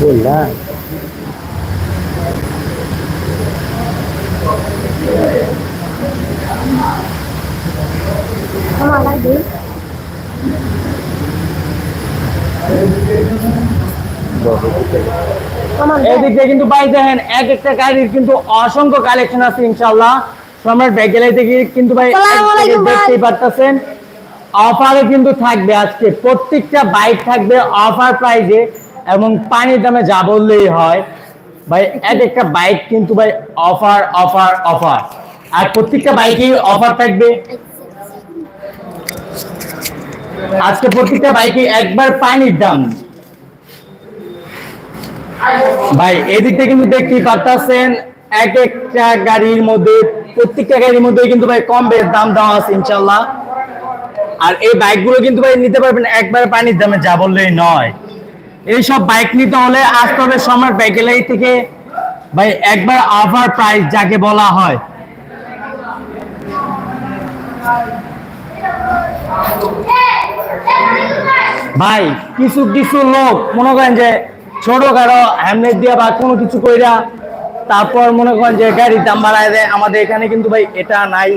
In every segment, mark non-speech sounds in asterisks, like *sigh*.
বললাম কিন্তু বাইক দেখেন এক একটা গাড়ির কিন্তু অসংখ্য কালেকশন আছে ইনশাল্লাহ আমার ব্যাগ গেলাইতে গিয়ে কিন্তু ভাই। দেখতেই পারতেছেন। অফারে কিন্তু থাকবে আজকে। প্রত্যেকটা বাইক থাকবে অফার প্রাইজে এবং পানির দামে যা বললেই হয়। ভাই, এক একটা বাইক কিন্তু ভাই অফার অফার অফার। আর প্রত্যেকটা বাইকেই অফার থাকবে। আজকে প্রত্যেকটা বাইকে একবার পানির দাম। ভাই, এদিকটা কিন্তু দেখতেই পারতেছেন এক একটা গাড়ির মধ্যে, প্রত্যেকটা গাড়ির মধ্যে কিন্তু ভাই কম বেশ দাম দেওয়া আছে ইনশাল্লাহ আর এই বাইকগুলো কিন্তু ভাই নিতে পারবেন একবার পানির দামে, যা বললেই নয়। এইসব বাইক নিতে হলে আসতে হবে সম্রাট বাইকেলাই থেকে। ভাই, একবার অফার প্রাইস যাকে বলা হয়। ভাই, কিছু কিছু লোক মনে করেন যে ছোট গাড়ো হ্যামলেট দিয়ে বা কোনো কিছু কইরা তারপর মনে করেন যে গাড়ির দাম বাড়ায় দেয়। আমাদের এখানে কিন্তু ভাই এটা নাই।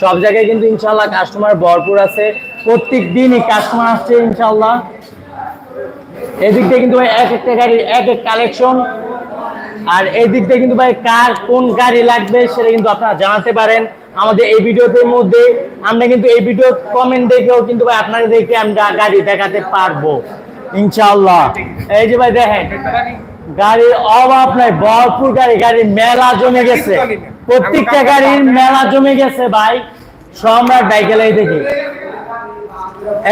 সব জায়গায় কিন্তু ইনশাল্লাহ কাস্টমার ভরপুর আছে। প্রত্যেক দিনই কাস্টমার আসছে ইনশাল্লাহ এদিক দিয়ে কিন্তু ভাই এক একটা গাড়ির এক এক কালেকশন আর এই দিক দিয়ে কিন্তু ভাই কার কোন গাড়ি লাগবে সেটা কিন্তু আপনারা জানাতে পারেন। আমাদের এই ভিডিওতে মধ্যে আমরা কিন্তু এই ভিডিও কমেন্ট দেখেও কিন্তু ভাই আপনাদেরকে আমরা গাড়ি দেখাতে পারব। ইনশাআল্লাহ। এই যে ভাই দেখেন, গাড়ির অভাব নাই, ভরপুর গাড়ি, গাড়ির মেলা জমে গেছে। প্রত্যেকটা গাড়ির মেলা জমে গেছে ভাই। সম্রাট বাইকেল এই দেখি।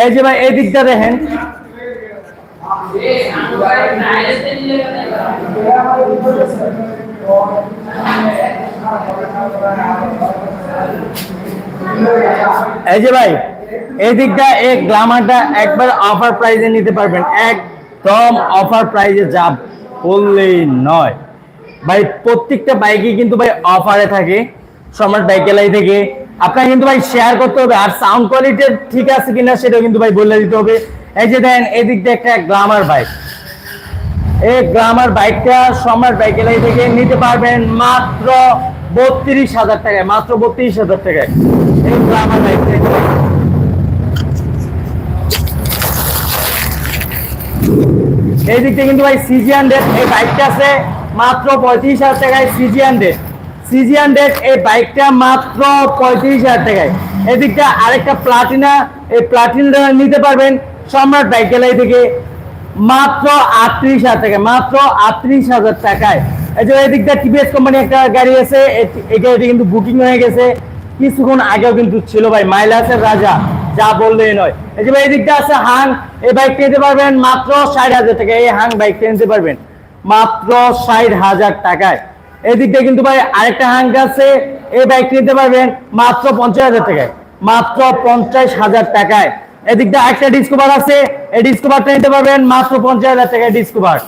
এই যে ভাই এই দিকটা দেখেন। এই যে ভাই এই দিকটা এই গ্লামারটা একবার অফার প্রাইজে নিতে পারবেন। একদম অফার প্রাইজে যা বললেই নয়। ভাই, প্রত্যেকটা বাইকই কিন্তু ভাই অফারে থাকে সম্রাট বাইকেলাই থেকে। আপনার কিন্তু ভাই শেয়ার করতে হবে, আর সাউন্ড কোয়ালিটি ঠিক আছে কিনা সেটা কিন্তু ভাই বলে দিতে হবে। এই যে দেন এই দিকটা একটা গ্লামার বাইক এই গ্রামার বাইকটা সম্রাট বাইকেলাই থেকে নিতে পারবেন মাত্র বত্রিশ হাজার টাকায়, মাত্র বত্রিশ হাজার টাকায়। এই নিতে পারবেন। এই দিক থেকে কিন্তু ভাই সিজি হান্ড্রেড এই বাইকটা আছে মাত্র পঁয়ত্রিশ হাজার টাকায় সিজি হান্ড্রেড সিজি হান্ড্রেড এই বাইকটা মাত্র পঁয়ত্রিশ হাজার টাকায়। এদিকটা আরেকটা প্লাটিনা এই প্লাটিনা নিতে পারবেন সম্রাট বাইক গ্যালারি থেকে। মাত্র আটত্রিশ হাজার টাকায়, মাত্র আটত্রিশ হাজার টাকায়। এই যে এদিকটা টিভিএস কোম্পানি একটা গাড়ি আছে এই- গাড়িটি কিন্তু বুকিং হয়ে গেছে। কিছুক্ষণ আগেও কিন্তু ছিল ভাই মাইলাসের রাজা, যা বললেই নয়। এই যে ভাই এদিকটা আছে হাং, এই বাইকটা নিতে পারবেন মাত্র ষাট হাজার টাকা এই হাং বাইকটা নিতে পারবেন। মাত্র ষাট হাজার টাকায়। এদিকটা কিন্তু ভাই আরেকটা হাং আছে, এই বাইক নিতে পারবেন মাত্র পঞ্চাশ হাজার টাকায়। মাত্র পঞ্চাশ হাজার টাকায়। এদিকটা একটা ডিসকভার আছে, এই ডিসকভারটা নিতে পারবেন মাত্র পঞ্চাশ হাজার টাকায় ডিসকভার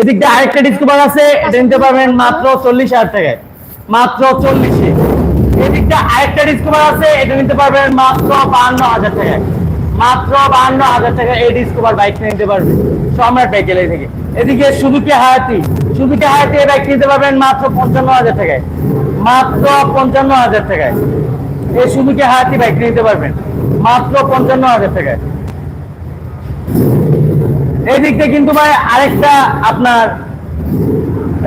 এদিকটা আরেকটা ডিসকভার আছে, এটা নিতে পারবেন মাত্র চল্লিশ হাজার টাকায়। মাত্র চল্লিশে। এদিকটা আরেকটা ডিসকভার আছে, এটা নিতে পারবেন মাত্র বাহান্ন হাজার টাকায়। মাত্র বাহান্ন হাজার টাকা এই ডিসকভার বাইকটা নিতে পারবেন সম্রাট বাইক গ্যালারি থেকে। এদিকে সুজুকি হায়াতি। সুজুকি হায়াতি এই বাইক নিতে পারবেন মাত্র পঞ্চান্ন হাজার টাকায়। মাত্র পঞ্চান্ন হাজার টাকায়। এই সুজুকি হায়াতি বাইক নিতে পারবেন। মাত্র পঞ্চান্ন হাজার টাকায়। এই দিকটা কিন্তু ভাই আরেকটা আপনার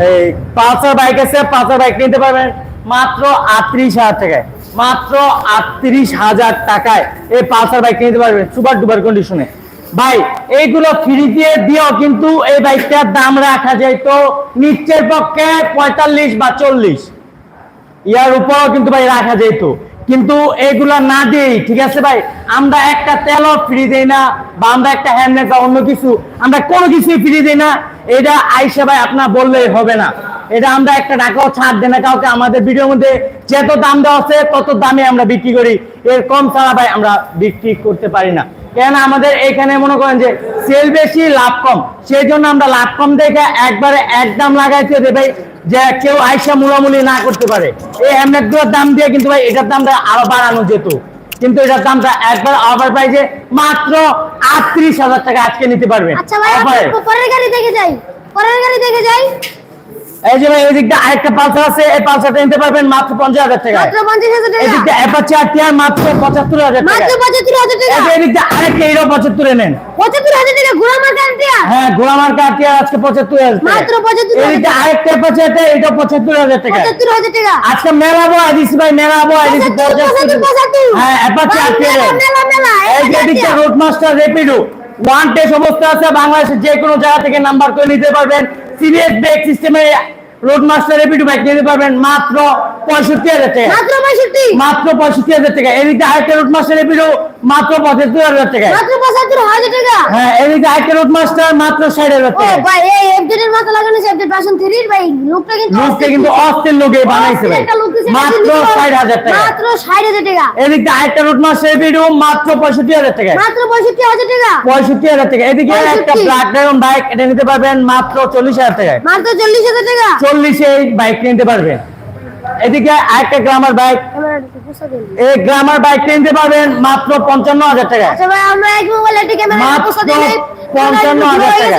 এই পালসার বাইক আছে, পালসার বাইক নিতে পারবেন মাত্র আটত্রিশ হাজার টাকায়। মাত্র আটত্রিশ হাজার টাকায় এই পালসার বাইক নিতে পারবেন, সুপার ডুপার কন্ডিশনে ভাই, এইগুলো ফ্রি দিয়ে দিয়েও কিন্তু এই বাইকটার দাম রাখা যায় তো নিচের পক্ষে পঁয়তাল্লিশ বা চল্লিশ। ইয়ার উপরও কিন্তু ভাই রাখা যেত কিন্তু এগুলা না দিই ঠিক আছে ভাই? আমরা একটা তেলও ফ্রি দেই না, বা আমরা একটা হ্যান্ডমেড বা অন্য কিছু, আমরা কোনো কিছুই ফ্রি দেই না। এটা আইসা ভাই আপনার বললেই হবে না। এটা আমরা একটা টাকাও ছাড় দেই না কাউকে। আমাদের ভিডিওর মধ্যে যত দাম দেওয়া আছে তত দামে আমরা বিক্রি করি। এর কম ছাড়া ভাই আমরা বিক্রি করতে পারি না। কেন আমাদের এখানে মনে করেন যে সেল বেশি লাভ কম। সেই জন্য আমরা লাভ কম দেখে একবারে একদম লাগাইতে দেবে ভাই যে কেউ আইসা মুলামুলি না করতে পারে। এই হেমলেটগুলোর দাম দিয়ে কিন্তু ভাই এটার দামটা আরও বাড়ানো যেত। কিন্তু এটার দামটা একবার অফার প্রাইসে মাত্র আটত্রিশ হাজার টাকা আজকে নিতে পারবেন আচ্ছা ভাই পরের গাড়ি দেখে যাই। পরের গাড়ি দেখে যাই। এই যে ভাই আরেকটা পালসার আছে এই পালসারটা নিতে পারবেন মাত্র পঞ্চাশ হাজার টাকা। মাত্র পঞ্চাশ হাজার এই টাকা? দিকটা অ্যাপাচি আর টিয়ার মাত্র পঁচাত্তর হাজার টাকা। মাত্র পঁচাত্তর হাজার টাকা? এই আরেকটা নেন। পঁচাত্তর হাজার টাকা ঘোড়া হ্যাঁ আজকে পঁচাত্তর হাজার টাকা। মাত্র 75,000 এই দিকটা আরেকটা অ্যাপাচি আছে এটা পঁচাত্তর হাজার টাকা। পঁচাত্তর হাজার টাকা? আজকে মেলাবো আইডিসি ভাই। হ্যাঁ অ্যাপাচি মেলা, মেলা, মেলা, এই যে road master Rapido one test অবস্থা আছে, বাংলাদেশের যে কোনো জায়গা থেকে নাম্বার করে নিতে পারবেন। সিরিয়াস ব্রেক সিস্টেমে রোড মাস্টার রেপিডো বাইক নিতে পারবেন মাত্র পঁয়ষট্টি হাজার টাকা মাত্র পঁয়ষট্টি মাত্র পঁয়ষট্টি হাজার টাকা এদিকে আরেকটা রোড মাস্টার রেপিডো মাত্র পঁচাত্তর হাজার টাকা মাত্র পঁচাত্তর হাজার টাকা হ্যাঁ এদিকে আরেকটা রোড মাস্টার মাত্র ষাট হাজার টাকা ভাই এই এফজেড মাথা লাগানো আছে এফজেড ভার্সন 3 এর ভাই লুকটা কিন্তু লোকটা কিন্তু অস্থির লোকে বানাইছে ভাই একটা look দিছে, মাত্র কিন্তু ষাট হাজার টাকা মাত্র 60000 টাকা এদিকে আরেকটা রোড মাস্টার রেপিডো মাত্র পঁয়ষট্টি হাজার টাকা মাত্র 65000 টাকা পঁয়ষট্টি হাজার টাকা এদিকে একটা ব্ল্যাক ড্রাগন বাইক এটা নিতে পারবেন মাত্র চল্লিশ হাজার টাকায় মাত্র 40000 টাকা চল্লিশে এই বাইক নিতে পারবেন এদিকে আরেকটা গ্রামার বাইক এই গ্রামার বাইক নিতে পারবেন মাত্র পঞ্চান্ন হাজার টাকা আচ্ছা দিলে 55,000 টাকা।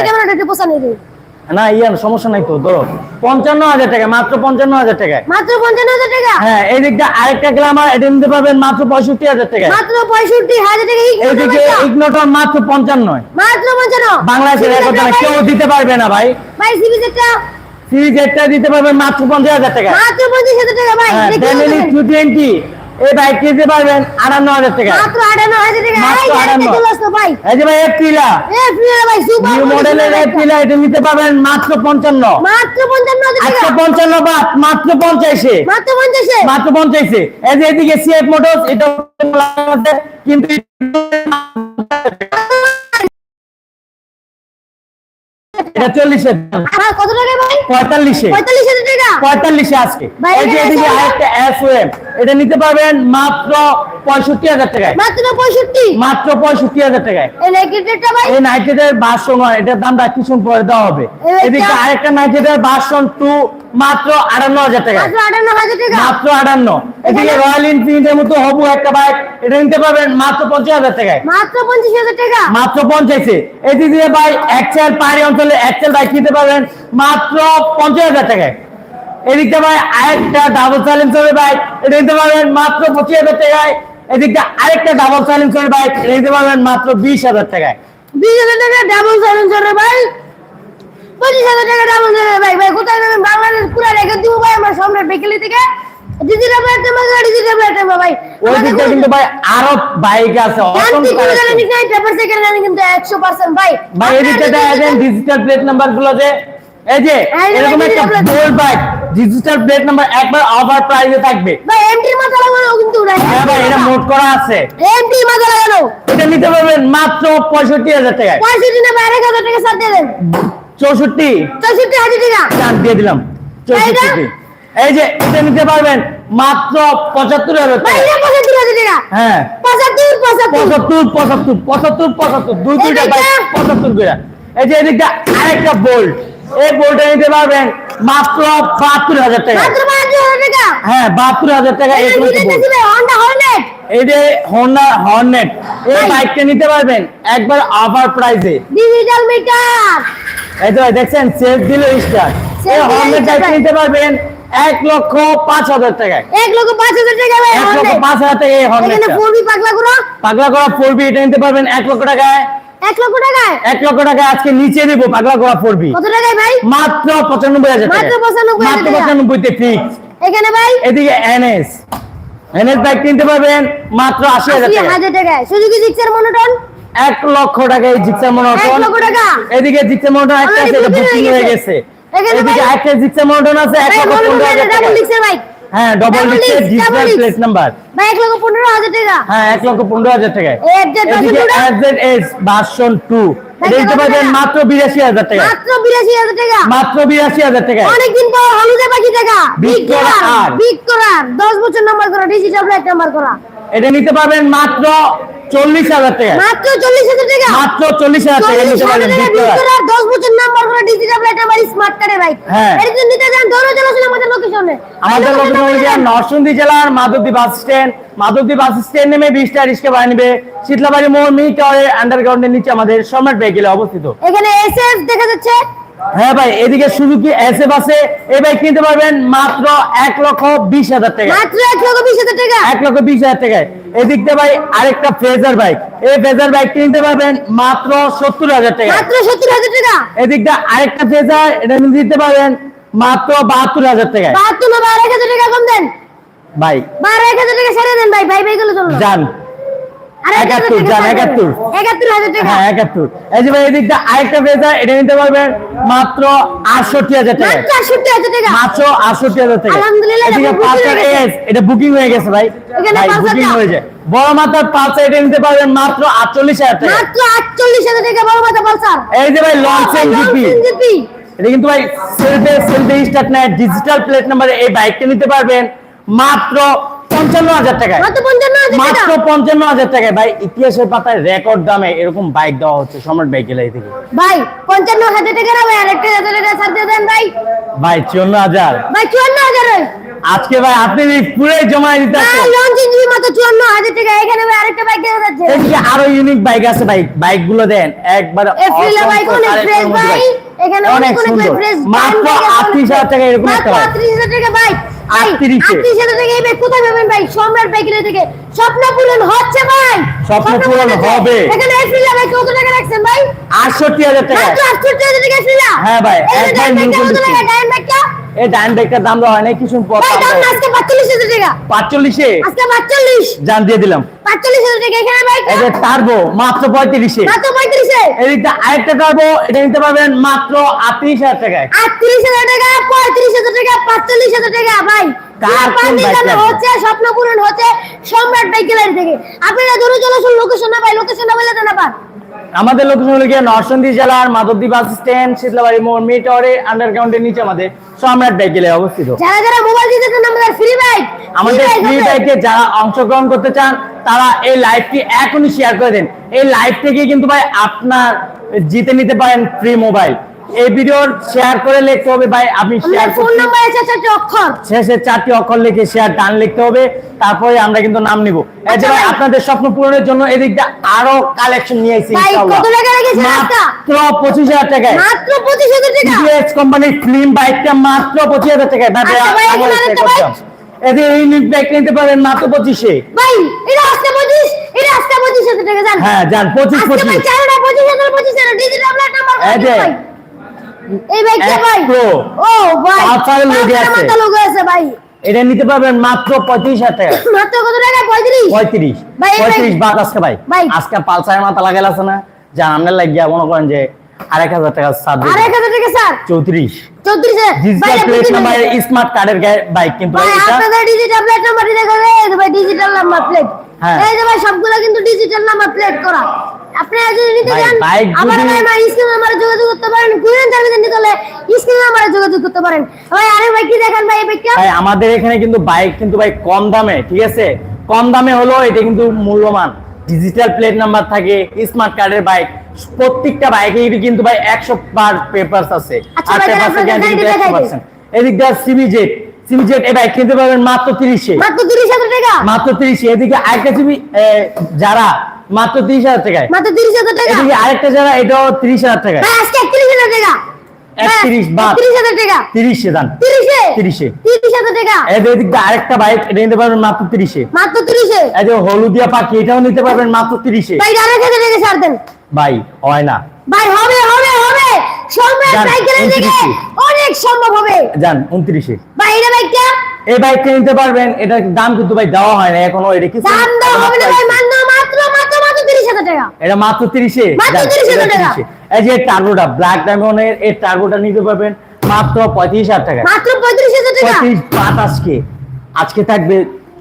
না ইয়ার সমস্যা নাই তো ধরো। পঞ্চান্ন হাজার টাকা মাত্র পঞ্চান্ন হাজার টাকা মাত্র 55000 টাকা? হ্যাঁ এই আরেকটা গ্রামার এটা নিতে পারবেন মাত্র পঁয়ষট্টি হাজার টাকা মাত্র 65000 টাকা এইদিকে ইগনোটর মাত্র পঞ্চান্ন মাত্র 55 বাংলাদেশের রেকর্ড কেউ দিতে পারবে না ভাই। ভাই সিবিজেটটা সিরিজ একটা দিতে পারবেন মাত্র পঞ্চাশ হাজার টাকা মাত্র 50000 টাকা ভাই এটা কি ফ্যামিলি টু টোয়েন্টি এই বাইক নিতে পারবেন আটান্ন হাজার টাকা মাত্র 58000 টাকা। মাত্র এই গাড়িতে 58 চলে আসতো ভাই। এই যে ভাই এপ্রিলা এ ভাই সুপার নিউ মডেলের এপ্রিলা এটা নিতে পারবেন মাত্র পঞ্চান্ন। মাত্র 55000 আজকে পঞ্চান্ন বাদ মাত্র পঞ্চাশে। মাত্র 50 মাত্র পঞ্চাশে। এই যে এদিকে সিএফ মোটরস এটা কিন্তু এটা চল্লিশে কত টাকা ভাই? পঁয়তাল্লিশে। 45000 পঁয়তাল্লিশে আজকে। এই যে এটা এদিকে আছে আরেকটা এসওএম এটা নিতে পারবেন মাত্র পঁয়ষট্টি হাজার টাকায়। মাত্র 65 মাত্র পঁয়ষট্টি হাজার টাকায়। এই নেগেটিভটা ভাই? এই নাইট্রেটের ভার্সন ওয়ান এটার দামটা কিছুক্ষণ পরে দেওয়া হবে। এদিকে আরেকটা নাইট্রেটের ভার্সন টু মাত্র আটান্ন হাজার টাকা মাত্র 58000 টাকা? মাত্র আটান্ন। এদিকে রয়্যাল এনফিল্ডের মতো হবু একটা বাইক এটা নিতে পারবেন মাত্র পঞ্চাশ হাজার টাকায়। মাত্র 25000 টাকা? মাত্র পঞ্চাশে। এদিকে ভাই এক্সেল পাহাড়ি অঞ্চলে এক্সেল বাইক নিতে পারবেন। মাত্র পঞ্চাশ হাজার টাকায় এদিকটা ভাই আরেকটা ডাবল সাইলেন্সারের বাইক এটা নিতে পারবেন মাত্র পঁচিশ হাজার টাকায়। এদিকটা আরেকটা ডাবল সাইলেন্সারের বাইক এটা নিতে পারবেন মাত্র বিশ হাজার টাকায়। 20000 টাকা ডাবল সাইলেন্সার ভাই। 25000 টাকা ডাবল ভাই। ভাই কোথায় বাংলাদেশ পুরো রেখে দিব ভাই আমরা সম্রাট বেকালি থেকে। ডিজিটাল প্ল্যাটফর্মে গাড়ি ডিজিটাল প্ল্যাটফর্মে ভাই। ওই দিকটা কিন্তু ভাই আরও বাইক আছে শান্তি অসংখ্য করে collection। জানেন নাই পেপার সেকেন্ড জানেন কিন্তু 100% ভাই। ভাই দেখেন ডিজিটাল প্লেট নাম্বারগুলো যে এই যে এরকম একটা। Bold bike digital plate number একবার অফার প্রাইসে থাকবে। ভাই এমটি মাথা লাগানো কিন্তু নাই হ্যাঁ ভাই এটা নোট করা আছে। এমটি মাথা লাগানো। এটা নিতে পারবেন মাত্র পঁয়ষট্টি হাজার টাকায়। 65 না ভাই 1000 টাকা সাথে দেন। চৌষট্টি। 64000 টাকা। চার দিয়ে দিলাম। চৌষট্টি। এই যে এটা নিতে পারবেন মাত্র পঁচাত্তর হাজার ভাই টাকা 75000 টাকা। হ্যাঁ। 75 75 পঁচাত্তর পঁচাত্তর পঁচাত্তর পঁচাত্তর। দুই দুইটা এদিকে? বাইক পঁচাত্তর করে। এই যে এদিকটা আরেকটা বোল্ট এই বোল্টটা নিতে পারবেন মাত্র বাহাত্তর হাজার টাকা। মাত্র 50000 টাকা? হ্যাঁ বাহাত্তর হাজার টাকা এটা এরকম একটা নিতে bolt। দিবে হন্ডা হর্নেট এই যে হন্ডা হর্নেট এই বাইকটা নিতে পারবেন একবার অফার প্রাইসে ডিজিটাল মিটার এই তো দেখছেন সেফ দিল স্টার এই হর্নেট বাইকটা নিতে পারবেন এক লক্ষ পাঁচ হাজার টাকায়। এক লক্ষ পাঁচ হাজার টাকা এক লক্ষ পাঁচ হাজার টাকা এই পাগলা গুলো পাগলা করা ফোরবি এটা নিতে পারবেন এক লক্ষ টাকায়। এক লক্ষ টাকায়? এক লক্ষ টাকা আজকে নিচে দিব পাগলা করা ফোরবি কত টাকায় ভাই? মাত্র পঁচানব্বই হাজার মাত্র 95,000 মাত্র টাকা। পঁচানব্বইতে ফিক্স এখানে ভাই? এদিকে এনএস। এনএস বাইক কিনতে পারবেন মাত্র আশি হাজার টাকায়। সুজুকি জিক্সার মনোটন এক লক্ষ টাকা এই জিক্সা মনোটন এক লক্ষ টাকা। এদিকে জিক্সা মনোটন একটা আছে বুকিং হয়ে গেছে। এদিকে একটা জিক্সা মনোটন আছে এক লক্ষ পনেরো হাজার টাকা। হ্যাঁ double display digital plate number ভাই এক লক্ষ পনেরো হাজার টাকা। হ্যাঁ এক লক্ষ পনেরো হাজার টাকায়। এই FZ এদিকে version two টা? এফজেড ভার্সন টু এটা দিতে পারবেন টাকা? মাত্র বিরাশি হাজার টাকা মাত্র বিরাশি হাজার টাকা। মাত্র বিরাশি হাজার টাকা অনেকদিন পর হলুদে বাকি টাকা বিগ বিগ করা করার আর। বিগ করার দশ বছর নাম্বার করা ডিজিটাল প্লেট নাম্বার করা। এটা নিতে পারবেন মাত্র চল্লিশ হাজার টাকা। মাত্র চল্লিশ হাজার টাকা? মাত্র চল্লিশ হাজার টাকা নিতে পারবেন বিগ বিল কালার। করে আর দশ বছর নাম্বার করে ডিজিটাল প্লেট আমার স্মার্ট কার্ডে ভাই হ্যাঁ। এর জন্য নিতে যান দৌড়ে চলে আসুন আমাদের লোকেশনে আমাদের লোকেশন হচ্ছে নরসিংদী জেলার Madhabdi bus stand Madhabdi bus stand নেমে বিশটা রিক্সা বাড়ি নেবে। শীতলাবাড়ি মোড় মি টাওয়ারের আন্ডারগ্রাউন্ডের নিচে আমাদের সম্রাট ভেহিকেলে অবস্থিত। এখানে এসএফ দেখা যাচ্ছে। হ্যাঁ ভাই এদিকে সুজুকি এসএফ আছে। এই বাইক কিনতে পারবেন মাত্র এক লক্ষ বিশ হাজার টাকা মাত্র এক লক্ষ বিশ হাজার টাকা? এক লক্ষ বিশ হাজার টাকায়। এদিক দিয়ে ভাই আরেকটা ফ্রেজার বাইক এই ফ্রেজার বাইক কিনতে পারবেন মাত্র সত্তর হাজার টাকা মাত্র সত্তর হাজার টাকা? এদিক দিয়ে আরেকটা ফ্রেজার এটা নিতে পারবেন মাত্র বাহাত্তর হাজার টাকায়। বাহাত্তর বারো হাজার টাকা কম দেন। ভাই। বারো এক হাজার টাকা ছেড়ে দেন ভাই ভাই ভাই গুলো যান। এই যে ভাই এদিক আরেকটা ফ্রেজার এটা নিতে পারবেন মাত্র আটষট্টি হাজার টাকা। মাত্র আটষট্টি হাজার টাকা। মাত্র আটষট্টি হাজার টাকা। আলহামদুলিল্লাহ, এদিকে এটা booking পালসার হয়ে গেছে। এস এটা বুকিং হয়ে গেছে ভাই। এখানে ভাই পালসারটা। বুকিং হয়ে যায়। বড় মাথার পালসার এটা নিতে পারবেন মাত্র আটচল্লিশ হাজার টাকা। মাত্র আটচল্লিশ হাজার টাকা বড় মাথা পালসার। এই যে ভাই জিপি জিপি এটা কিন্তু ভাই সেলফে সেলফে স্টার্ট নাই ডিজিটাল প্লেট নাম্বারে এই বাইকটা নিতে পারবেন মাত্র পঞ্চান্ন হাজার টাকায়। মাত্র পঞ্চান্ন হাজার টাকা? মাত্র পঞ্চান্ন হাজার টাকায়। ভাই ইতিহাসের পাতায় রেকর্ড দামে এরকম বাইক দেওয়া হচ্ছে সম্রাট বাইক এলাই থেকে। ভাই পঞ্চান্ন হাজার টাকা না ভাই? আরেকটা হাজার টাকা ছাড় দিয়ে দেন ভাই। ভাই চুয়ান্ন হাজার। ভাই চুয়ান্ন হাজার আজকে ভাই আপনি পুরাই জমা দিতে আছেন। লঞ্চ ইঞ্জিন মাত্র চুয়ান্ন হাজার টাকা। এখানে ভাই আরেকটা বাইক দেখা যাচ্ছে। আরও ইউনিক বাইক আছে ভাই বাইকগুলো দেন। একবার এফরিলা বাইক অনেক ফ্রেশ ভাই। এখানে অনেক সুন্দর। মাত্র আটত্রিশ হাজার টাকা এরকম একটা মাত্র বাইক আটত্রিশ হাজার টাকা ভাই 38 এ। আটত্রিশ হাজার টাকা এই কোথায় পাবেন ভাই? সম্রাট বাইকের থেকে। স্বপ্ন পূরণ হচ্ছে ভাই। স্বপ্ন পূরণ। হবে। এখানে এফিলা ভাই কত টাকা রাখছেন ভাই? আটষট্টি হাজার টাকা। মাত্র আটষট্টি হাজার টাকা এফিলা হ্যাঁ ভাই, একবার ডাইন new টাকা এই ডাইন দাম কিছু না আজকে টাকা। আজকে জান দিয়ে দিলাম। টাকা এখানে বাইক এই টার্বো মাত্র পঁয়ত্রিশে। মাত্র পঁয়ত্রিশে। এদিকটা আরেকটা টার্বো এটা নিতে পারবেন মাত্র আটত্রিশ হাজার টাকায়। আটত্রিশ হাজার টাকা পঁয়ত্রিশ হাজার টাকা পাঁচচল্লিশ হাজার টাকা ভাই। কার কোন বাইক হচ্ছে স্বপ্ন পূরণ হচ্ছে সম্রাট বাইক গ্যালারি থেকে। আপনারা ধরে চলে আসুন লোকেশন না ভাই লোকেশন না বলে আবার আমাদের লোকেশন হলো গিয়ে নরসিংদী জেলার মাধবদী বাস স্ট্যান্ড শীতলাবাড়ি মোড় মিটরে আন্ডারগ্রাউন্ডের নিচে আমাদের সম্রাট বাইকেলে অবস্থিত। যারা যারা মোবাইল দিতে চান আমাদের ফ্রি বাইক আমাদের ফ্রি বাইকে যারা অংশগ্রহণ করতে চান তারা এই লাইভটি এখনই শেয়ার করে দেন। এই লাইভ থেকে কিন্তু ভাই আপনার জিতে নিতে পারেন ফ্রি মোবাইল এই ভিডিওর শেয়ার করে লিখতে হবে ভাই আপনি শেয়ার চারটি অক্ষর। শেষে চারটি অক্ষর লিখে শেয়ার ডান লিখতে হবে তারপরে আমরা কিন্তু নাম নিব। এই যে ভাই। আপনাদের স্বপ্ন পূরণের জন্য এদিকটা আরও কালেকশন নিয়ে ভাই, কত টাকা রেখেছেন মাত্র পঁচিশ হাজার টাকায়। মাত্র পঁচিশ হাজার টাকা? টিভিএস কোম্পানির ফিল্ম বাইকটা মাত্র পঁচিশ হাজার টাকায়। ভাই, আরেকটা করতাম। এদের নিতে পারেন মাত্র পঁচিশে। ভাই এটা আজকে পঁচিশ এটা আজকে পঁচিশ হাজার টাকা জান। হ্যাঁ পঁচিশ আজকে ভাই চারটা পঁচিশ হাজার পঁচিশ হাজার ডিজিটাল নাম্বার এই যে। এই বাইকটা এক ভাই? ও ভাই পালসারের logo আছে। মাথা লোগো আছে ভাই। এটা নিতে পারবেন মাত্র পঁয়ত্রিশ হাজার টাকা। *coughs* মাত্র কত টাকা? পঁয়ত্রিশ? পঁয়ত্রিশ। পঁয়ত্রিশ বাদ আজকে ভাই। ভাই। আজকে পালসারের মাথা লাগাল আছে না। যা আপনার লাগিয়া মনে করেন যে আরেক হাজার টাকা সাত আর হাজার টাকা স্যার চৌত্রিশ। চৌত্রিশে? ডিজিটাল প্লেট নাম্বার স্মার্ট কার্ডের বাইক কিন্তু আপনাদের digital plate number digital number plate হ্যাঁ। এই যে ভাই সবগুলো কিন্তু ডিজিটাল নাম্বার প্লেট করা। আপনারা যদি নিতে চান বাইক আমার ভাই আমার যোগাযোগ করতে পারেন কুরিয়ান সার্ভিসে নিতে হলে স্ক্রিন নাম্বারে যোগাযোগ করতে পারেন। ভাই আরে ভাই কি দেখেন ভাই বাইকটা ভাই আমাদের এখানে কিন্তু বাইক কিন্তু ভাই কম দামে ঠিক আছে? কম দামে হলো এটা কিন্তু মূল্যমান ডিজিটাল প্লেট নাম্বার থাকে স্মার্ট কার্ডের বাইক প্রত্যেকটা বাইকে কিন্তু ভাই একশো পার পেপারস আছে। আচ্ছা আর পেপারস এদিক দিয়ে এই বাইক কিনতে পারবেন মাত্র তিরিশে। মাত্র তিরিশ হাজার টাকা? মাত্র তিরিশে। এদিকে আরেকটা যারা মাত্র তিরিশ হাজার টাকায়। মাত্র তিরিশ হাজার টাকা? এদিকে আরেকটা যারা এটাও তিরিশ হাজার ভাই আজকে টাকা। একত্রিশ বাদ। হাজার টাকা। দান। এদিক আরেকটা বাইক এটা নিতে পারবেন মাত্র তিরিশে। মাত্র তিরিশে? এই যে হলুদিয়া পাখি এটাও নিতে পারবেন মাত্র তিরিশে। ভাই আরেক টাকা ছাড় দেন। ভাই হয় না। ভাই হবে হবে হবে। সম্রাট সাইকেলের দিকে অনেক সম্ভব হবে। উনত্রিশে। ভাই এটা বাইকটা? এই বাইকটা নিতে পারবেন এটার দাম কিন্তু ভাই দেওয়া হয় না এখনও এটা কি দাম দাম হবে না ভাই মান্য মাত্র মাত্র মাত্র তিরিশ হাজার টাকা। এটা মাত্র তিরিশে। মাত্র 30,000 টাকা। এই যে টার্বোটা ব্ল্যাক ডায়মন্ডের এই টার্বোটা নিতে পারবেন মাত্র পঁয়ত্রিশ হাজার টাকা। মাত্র পঁয়ত্রিশ হাজার টাকা? পঁয়ত্রিশ বাদ আজকে আজকে থাকবে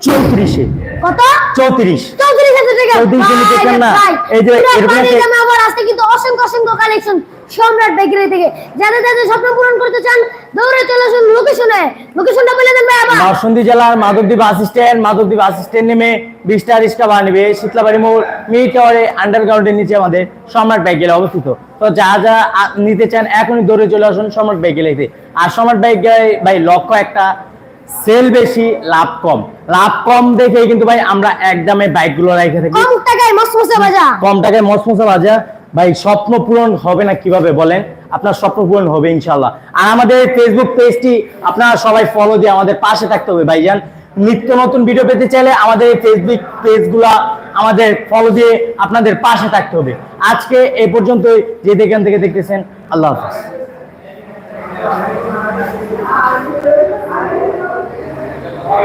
চৌত্রিশে। কত? চৌত্রিশ। চৌত্রিশ হাজার টাকা। চৌত্রিশে নিতে ভাই, চান না? এই যে এরকম আজকে কিন্তু অসংখ্য অসংখ্য কালেকশন সম্রাট বেকারি থেকে যাদের যাদের স্বপ্ন পূরণ করতে চান দৌড়ে চলে আসুন লোকেশনে। লোকেশনটা বলে দেন ভাই আবার। নরসিংদী জেলার বাস স্ট্যান্ড। বাস স্ট্যান্ড নেমে বিশটা রিক্সা ভাড়া নেবে। শীতলাবাড়ি মোড় মি টাওয়ারে আন্ডারগ্রাউন্ডের নিচে আমাদের সম্রাট বাইকেলে অবস্থিত। তো যা যা নিতে চান এখনই দৌড়ে চলে আসুন সম্রাট বাইকেলেতে আর সম্রাট বাইক ভাই লক্ষ্য একটা সেল বেশি লাভ কম। লাভ কম দেখে কিন্তু ভাই আমরা একদমে বাইকগুলো রেখে থাকি। কম টাকায় মসমসে বাজা। কম টাকায় মসমসা বাজা। ভাই, স্বপ্ন পূরণ হবে না কীভাবে বলেন? আপনার স্বপ্ন পূরণ হবে ইনশাল্লাহ আর আমাদের ফেসবুক পেজটি আপনারা সবাই ফলো দিয়ে আমাদের পাশে থাকতে হবে, ভাইজান। নিত্য নতুন ভিডিও পেতে চাইলে আমাদের এই ফেসবুক পেজগুলা আমাদের ফলো দিয়ে আপনাদের পাশে থাকতে হবে। আজকে এই পর্যন্তই, যে যেখান থেকে দেখতেছেন, আল্লাহ হাফিজ।